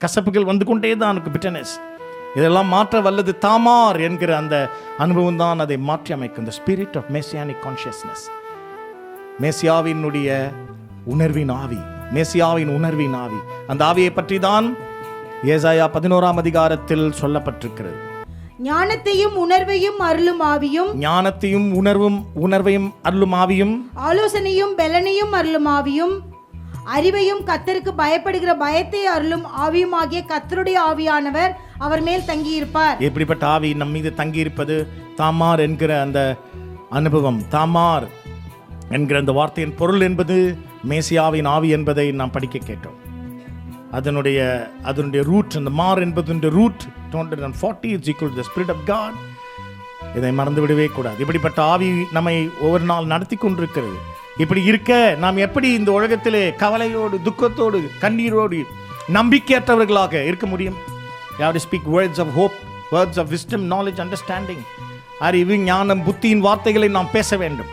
கசப்புகள் வந்து கொண்டே தான் இருக்கு பிட்டனஸ் இதெல்லாம் மாற்ற வல்லது தாமார் என்கிற அந்த அனுபவம் தான் அதை மாற்றி அமைக்கும். The spirit of messianic consciousness. மேசியாவினுடைய உணர்வின் ஆவி மேசியாவின் உணர்வின் ஆவி. அந்த ஆவியை பற்றி தான் ஏசாயா பதினோராம் அதிகாரத்தில் சொல்லப்பட்டிருக்கிறது. ஞானத்தையும் உணர்வையும் அருளும் ஆவியும் ஞானத்தையும் உணர்வும் உணர்வையும் அருளும் ஆவியும் ஆலோசனையும் பெலனையும் அருளும் ஆவியும் அறிவையும் கத்தருக்கு பயப்படுகிற பயத்தை அருளும் ஆவியும் ஆகிய கத்தருடைய ஆவியானவர் அவர் மேல் தங்கியிருப்பார். எப்படிப்பட்ட ஆவி நம் மீது தங்கியிருப்பது? தாமார் என்கிற அந்த அனுபவம். தாமார் என்கிற அந்த வார்த்தையின் பொருள் என்பது மேசியாவின் ஆவி என்பதை நாம் படிக்க கேட்டோம். அதனுடைய அதனுடைய ரூட் அந்த மார் என்பதனுடைய root two hundred and forty is equal the spirit of God இதை மறந்து விடவே கூடாது. இப்படிப்பட்ட ஆவி நம்மை ஒவ்வொரு நாள் நடத்தி கொண்டிருக்கிறது. இப்படி இருக்க நாம் எப்படி இந்த உலகத்திலே கவலையோடு துக்கத்தோடு கண்ணீரோடு நம்பிக்கையற்றவர்களாக இருக்க முடியும்? யார் speak words of hope words of wisdom knowledge understanding அறிவு ஞானம் புத்தியின் வார்த்தைகளை நாம் பேச வேண்டும்.